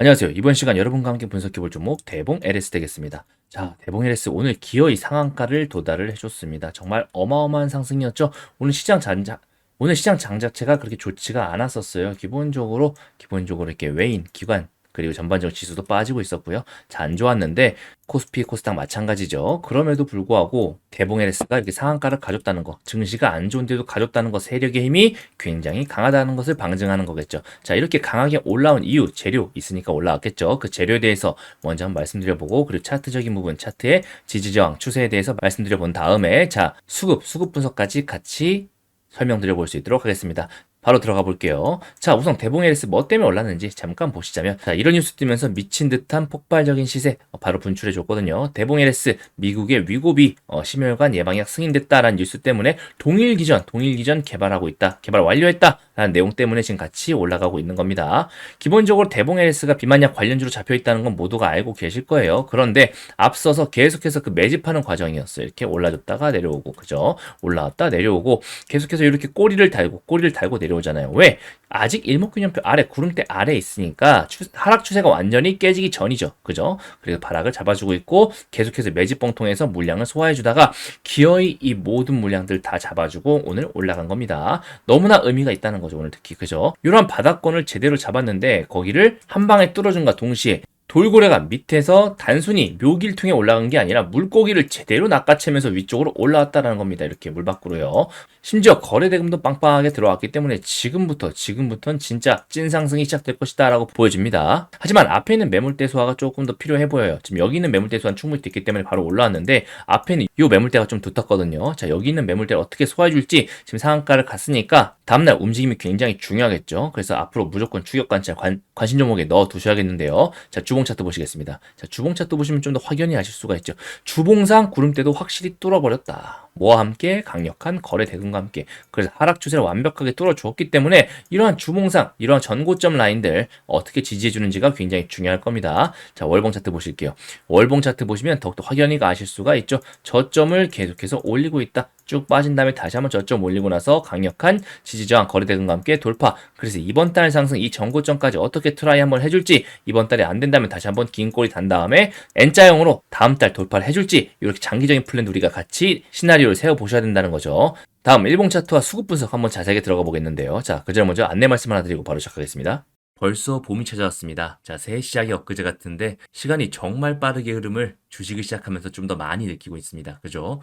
안녕하세요. 이번 시간 여러분과 함께 분석해 볼 종목 대봉 LS 되겠습니다. 자, 대봉 LS 오늘 기어이 상한가를 도달을 해줬습니다. 정말 어마어마한 상승이었죠. 오늘 시장 장자 오늘 시장 장 자체가 그렇게 좋지가 않았었어요. 기본적으로 기본적으로 이렇게 외인 기관 그리고 전반적으로 지수도 빠지고 있었고요. 자, 안 좋았는데 코스피, 코스닥 마찬가지죠. 그럼에도 불구하고 대봉 LS가 이렇게 상한가를 가졌다는 거, 증시가 안 좋은데도 가졌다는 거, 세력의 힘이 굉장히 강하다는 것을 방증하는 거겠죠. 자, 이렇게 강하게 올라온 이유, 재료 있으니까 올라왔겠죠. 그 재료에 대해서 먼저 한번 말씀드려보고, 그리고 차트적인 부분, 차트의 지지 저항, 추세에 대해서 말씀드려본 다음에, 자, 수급, 수급 분석까지 같이 설명드려 볼 수 있도록 하겠습니다. 바로 들어가 볼게요. 자, 우선 대봉 LS 뭐 때문에 올랐는지 잠깐 보시자면, 자, 이런 뉴스 뜨면서 미친 듯한 폭발적인 시세 어, 바로 분출해 줬거든요. 대봉 LS 미국의 위고비 어, 심혈관 예방약 승인됐다라는 뉴스 때문에 동일 기전, 동일 기전 개발하고 있다, 개발 완료했다라는 내용 때문에 지금 같이 올라가고 있는 겁니다. 기본적으로 대봉 LS가 비만약 관련주로 잡혀 있다는 건 모두가 알고 계실 거예요. 그런데 앞서서 계속해서 그 매집하는 과정이었어요. 이렇게 올라줬다가 내려오고, 그죠? 올라왔다 내려오고 계속해서 이렇게 꼬리를 달고 꼬리를 달고 내려오 잖아요. 왜? 아직 일목균형표 아래 구름대 아래 있으니까 추, 하락 추세가 완전히 깨지기 전이죠. 그죠? 그래서 바락을 잡아주고 있고 계속해서 매집봉 통해서 물량을 소화해주다가 기어이 이 모든 물량들 다 잡아주고 오늘 올라간 겁니다. 너무나 의미가 있다는 거죠. 오늘 특히 그죠? 이런 바닥권을 제대로 잡았는데 거기를 한 방에 뚫어준과 동시에 돌고래가 밑에서 단순히 묘기를 통해 올라간 게 아니라 물고기를 제대로 낚아채면서 위쪽으로 올라왔다라는 겁니다. 이렇게 물 밖으로요. 심지어 거래 대금도 빵빵하게 들어왔기 때문에 지금부터 지금부터는 진짜 찐 상승이 시작될 것이다 라고 보여집니다. 하지만 앞에 있는 매물대 소화가 조금 더 필요해 보여요. 지금 여기 있는 매물대 소화는 충분히 됐기 때문에 바로 올라왔는데 앞에는 이 매물대가 좀 두텁거든요. 자 여기 있는 매물대를 어떻게 소화해 줄지 지금 상한가를 갔으니까 다음날 움직임이 굉장히 중요하겠죠. 그래서 앞으로 무조건 추격 관찰 관, 관심 종목에 넣어 두셔야겠는데요. 자 주봉 차트 보시겠습니다. 자 주봉 차트 보시면 좀 더 확연히 아실 수가 있죠. 주봉상 구름대도 확실히 뚫어버렸다. 뭐와 함께 강력한 거래 대금과 함께 그래서 하락 추세를 완벽하게 뚫어주었기 때문에 이러한 주봉상 이러한 전고점 라인들 어떻게 지지해 주는지가 굉장히 중요할 겁니다. 자 월봉 차트 보실게요. 월봉 차트 보시면 더욱더 확연히 아실 수가 있죠. 저점을 계속해서 올리고 있다. 쭉 빠진 다음에 다시 한번 저점 올리고 나서 강력한 지지저항 거래 대금과 함께 돌파. 그래서 이번 달 상승 이 전고점까지 어떻게 트라이 한번 해줄지 이번 달에 안 된다면 다시 한번 긴 꼬리 단 다음에 N자형으로 다음 달 돌파를 해줄지 이렇게 장기적인 플랜 우리가 같이 시나리오를 세워 보셔야 된다는 거죠. 다음 일봉 차트와 수급 분석 한번 자세하게 들어가 보겠는데요. 자, 그 전에 먼저 안내 말씀 하나 드리고 바로 시작하겠습니다. 벌써 봄이 찾아왔습니다. 자, 새해 시작이 엊그제 같은데 시간이 정말 빠르게 흐름을 주식을 시작하면서 좀 더 많이 느끼고 있습니다. 그죠?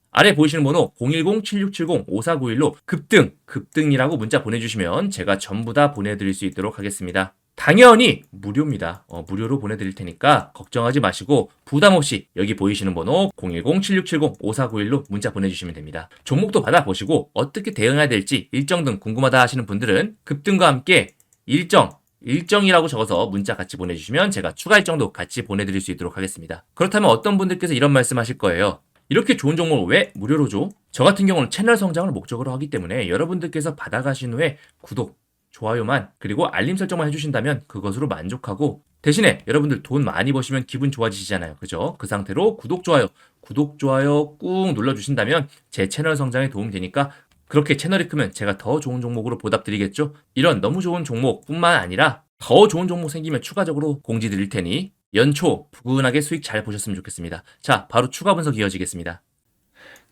아래 보이시는 번호 010-7670-5491로 급등, 급등이라고 문자 보내주시면 제가 전부 다 보내드릴 수 있도록 하겠습니다. 당연히 무료입니다. 어, 무료로 보내드릴 테니까 걱정하지 마시고 부담 없이 여기 보이시는 번호 010-7670-5491로 문자 보내주시면 됩니다. 종목도 받아보시고 어떻게 대응해야 될지 일정 등 궁금하다 하시는 분들은 급등과 함께 일정 일정이라고 적어서 문자 같이 보내주시면 제가 추가 일정도 같이 보내드릴 수 있도록 하겠습니다. 그렇다면 어떤 분들께서 이런 말씀 하실 거예요. 이렇게 좋은 종목을 왜 무료로 줘? 저 같은 경우는 채널 성장을 목적으로 하기 때문에 여러분들께서 받아가신 후에 구독, 좋아요만 그리고 알림 설정만 해주신다면 그것으로 만족하고 대신에 여러분들 돈 많이 버시면 기분 좋아지시잖아요. 그죠? 그 상태로 구독, 좋아요, 구독, 좋아요 꾹 눌러주신다면 제 채널 성장에 도움이 되니까 그렇게 채널이 크면 제가 더 좋은 종목으로 보답드리겠죠? 이런 너무 좋은 종목뿐만 아니라 더 좋은 종목 생기면 추가적으로 공지 드릴 테니 연초 부근하게 수익 잘 보셨으면 좋겠습니다. 자, 바로 추가 분석 이어지겠습니다.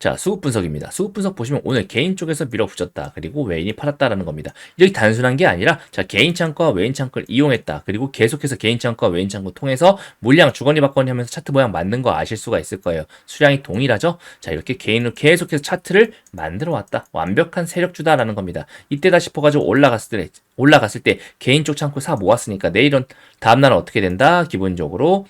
자, 수급 분석입니다. 수급 분석 보시면 오늘 개인 쪽에서 밀어붙였다. 그리고 외인이 팔았다라는 겁니다. 이렇게 단순한 게 아니라 자, 개인 창구와 외인 창구를 이용했다. 그리고 계속해서 개인 창구와 외인 창구 통해서 물량 주거니 받거니 하면서 차트 모양 만든 거 아실 수가 있을 거예요. 수량이 동일하죠? 자, 이렇게 개인으로 계속해서 차트를 만들어 왔다. 완벽한 세력주다라는 겁니다. 이때다 싶어 가지고 올라갔을 때 올라갔을 때 개인 쪽 창구 사 모았으니까 내일은 다음 날은 어떻게 된다? 기본적으로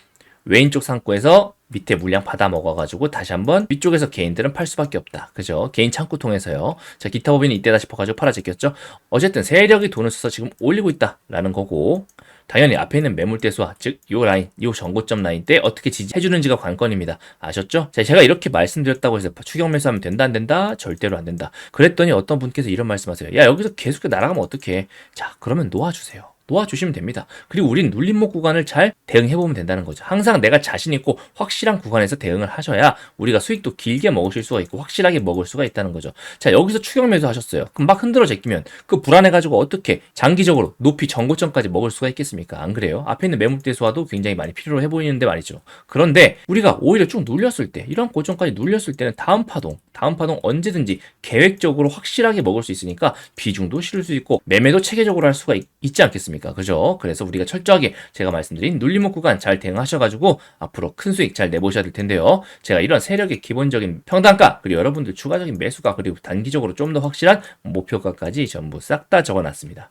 외인 쪽 창구에서 밑에 물량 받아 먹어가지고 다시 한번 위쪽에서 개인들은 팔 수밖에 없다. 그죠? 개인 창구 통해서요. 자, 기타 법인이 이때다 싶어가지고 팔아제꼈죠. 어쨌든 세력이 돈을 써서 지금 올리고 있다라는 거고, 당연히 앞에 있는 매물대 수와 즉, 요 라인, 요 전고점 라인 때 어떻게 지지해주는지가 관건입니다. 아셨죠? 자, 제가 이렇게 말씀드렸다고 해서 추격 매수하면 된다, 안 된다? 절대로 안 된다. 그랬더니 어떤 분께서 이런 말씀하세요. 야, 여기서 계속 날아가면 어떡해? 자, 그러면 놓아주세요. 놓아주시면 됩니다. 그리고 우린 눌림목 구간을 잘 대응해보면 된다는 거죠. 항상 내가 자신 있고 확실한 구간에서 대응을 하셔야 우리가 수익도 길게 먹으실 수가 있고 확실하게 먹을 수가 있다는 거죠. 자, 여기서 추격 매수 하셨어요. 그럼 막 흔들어 제끼면 그 불안해가지고 어떻게 장기적으로 높이 전고점까지 먹을 수가 있겠습니까? 안 그래요? 앞에 있는 매물대 수와도 굉장히 많이 필요로 해보이는데 말이죠. 그런데 우리가 오히려 쭉 눌렸을 때, 이런 고점까지 눌렸을 때는 다음 파동, 다음 파동 언제든지 계획적으로 확실하게 먹을 수 있으니까 비중도 실을 수 있고 매매도 체계적으로 할 수가 있, 지 않겠습니까? 그죠? 그래서 우리가 철저하게 제가 말씀드린 눌림목 구간 잘 대응하셔가지고 앞으로 큰 수익 잘 내보셔야 될 텐데요. 제가 이런 세력의 기본적인 평단가 그리고 여러분들 추가적인 매수가 그리고 단기적으로 좀 더 확실한 목표가까지 전부 싹 다 적어놨습니다.